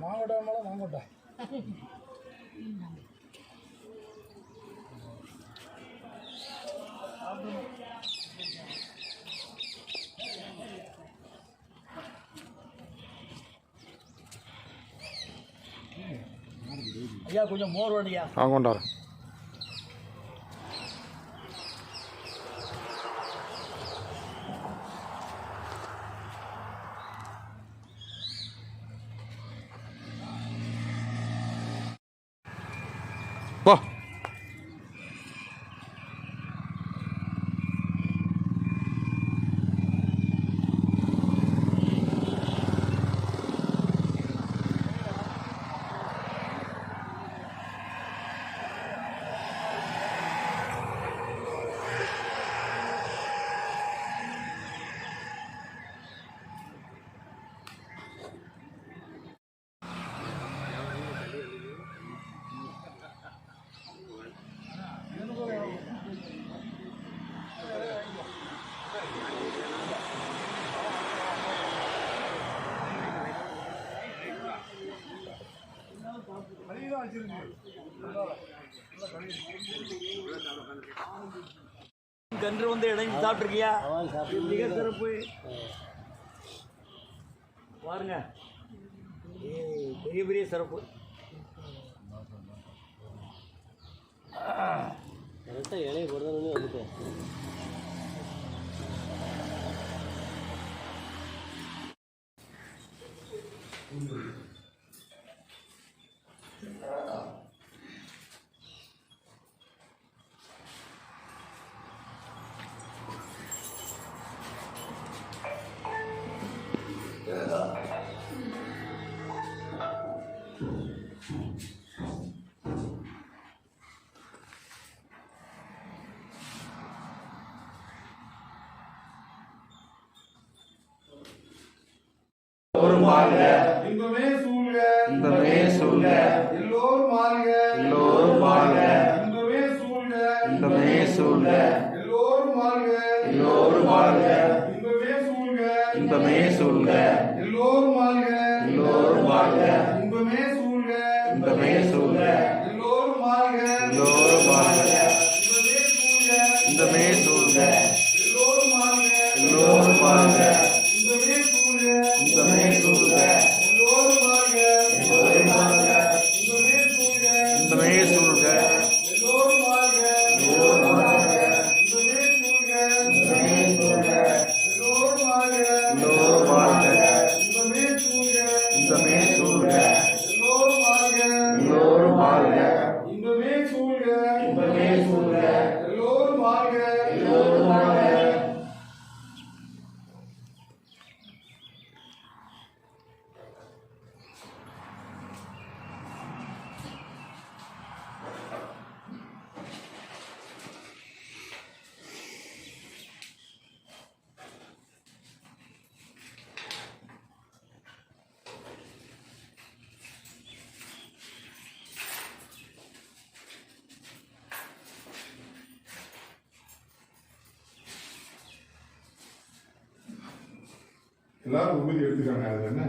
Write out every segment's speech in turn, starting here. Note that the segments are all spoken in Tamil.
மாங்கோட்டை மேலே மாங்கோட்டை. ஐயா கொஞ்சம் மோர் வேணுயா ஆ கொண்டாரு கன்று வந்து இடைஞ்சு சாப்பிட்ருக்கியா மிக சிறப்பு. பாருங்க. பெரிய பெரிய சிறப்பு. கரெக்டாக இலையை போடுறதுன்னு வந்துட்டேன். இன்பமே சூழ்க இன்பமே சூழ்க எல்லோரும் வாழ்க எல்லோரும் வாழ்க இன்பமே சூழ்க இன்பமே சூழ்க எல்லோரும் வாழ்க எல்லோரும் வாழ்க இன்பமே சூழ்க இன்பமே சூழ்க எல்லோரும் வாழ்க எல்லோரும் வாழ்க இன்பமே சூழ்க இன்பமே சூழ்க எல்லோரும் வாழ்க எல்லோரும் வாழ்க இன்பமே சூழ்க இன்பமே இன்பமே சூழ்க இன்பமே சூழ்க எல்லோரும் வாழ்க எல்லோரும் வாழ்க எல்லாரும் உறுதி எடுத்துக்காங்க அது என்ன?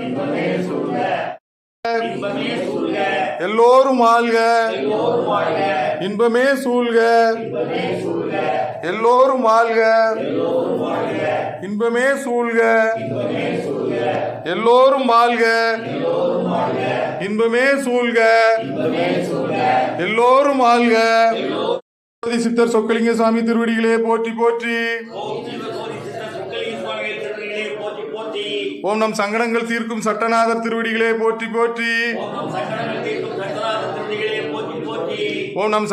இன்பமே சொல்க இன்பமே சொல்க எல்லோரும் வாழ்க. இன்பமே சூழ்க. எல்லோரும் வாழ்க. இன்பமே சூழ்க. எல்லோரும் வாழ்க. இன்பமே சூழ்க. எல்லோரும் வாழ்க. சித்தர் சொக்கலிங்க சாமி திருவடிகளே போற்றி போற்றி ஓம் சிவகோரி சித்தர் சொக்கலிங்க சுவாமிகள் திருவடிகளே போற்றி போற்றி ஓம் நம் சங்கடங்கள் தீர்க்கும் சட்டநாதர் திருவடிகளே போற்றி போற்றி. ஓம் நம் சங்கடங்கள் தீர்க்கும் ஓம் நம்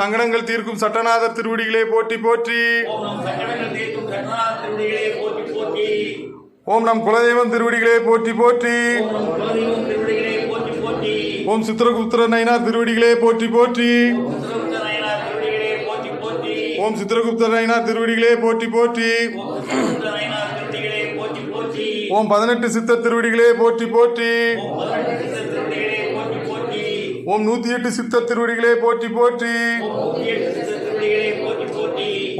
சட்டநாதர் திருவடிகளே போற்றி போற்றி. ஓம் நம் குலதெய்வம் திருவடிகளே போற்றி போற்றி. ஓம் நம் குலதெய்வம் திருவடிகளே போற்றி போற்றி. ஓம் சித்திரகுப்தர நயனார் திருவடிகளே போற்றி போற்றி. ஓம் திருவடிகளே போற்றி போற்றி. ஓம் பதினெட்டு சித்த திருவடிகளே போற்றி போற்றி. ஓம் நூத்தி எட்டு சித்த திருவடிகளே போற்றி போற்றி.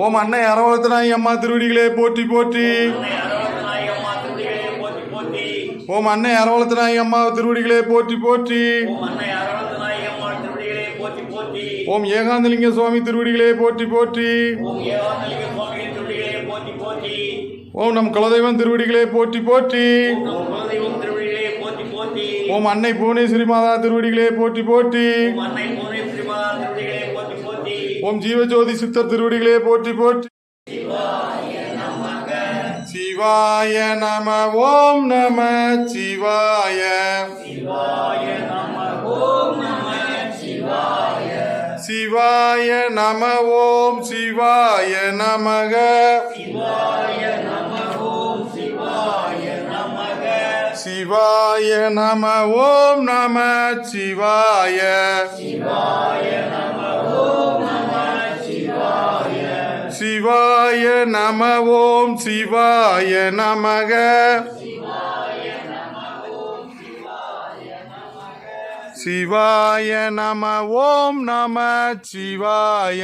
ஓம் அன்னை அரவலத்தனாய் அம்மா திருவடிகளே போற்றி போற்றி. ஓம் அன்னை அரவலத்தனாய் அம்மா அம்மா திருவடிகளே போற்றி போற்றி. ஓம் ஏகாந்தலிங்க சுவாமி திருவடிகளே போற்றி போற்றி ஓம் ஏகாந்தலிங்க சுவாமியின் திருவடிகளே போற்றி போற்றி ஓம் நம் குலதெய்வம் திருவடிகளே போற்றி போற்றி. ஓம் அன்னை புவனேஸ்வரி மாதா திருவடிகளே போற்றி போற்றி. ஓம் ஜீவஜோதி சித்தர் திருவடிகளே போற்றி போற்றி. சிவாய நம ஓம் நம சிவாய. சிவாய நம ஓம் நம சிவாய. சிவாய நம ஓம் சிவாய நமக. சிவாய சிவாய நம ஓம் நம சிவாய. சிவாய நம ஓம் சிவாய நமக. சிவாய நம ஓம் நம சிவாய.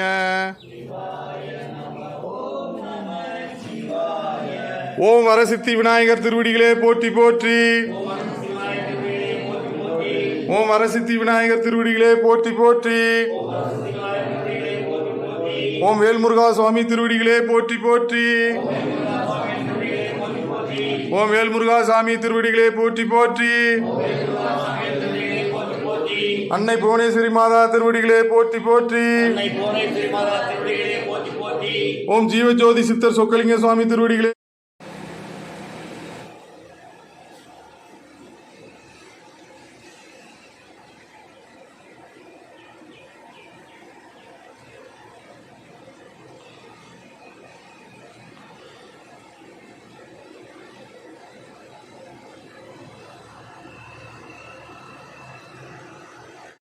ஓம் வரசித்தி விநாயகர் திருவடிகளே போற்றி போற்றி. ஓம் வரசித்தி விநாயகர் திருவடிகளே போற்றி போற்றி. ஓம் வேல்முருகா சுவாமி திருவடிகளே போற்றி போற்றி. ஓம் வேல்முருகா சாமி திருவடிகளே போற்றி போற்றி. அன்னை புவனேஸ்வரி மாதா திருவடிகளே போற்றி போற்றி. அன்னை புவனேஸ்வரி மாதா திருவடிகளே போற்றி போற்றி. ஓம் ஜீவஜோதி சித்தர் சொக்கலிங்க சுவாமி திருவடிகளே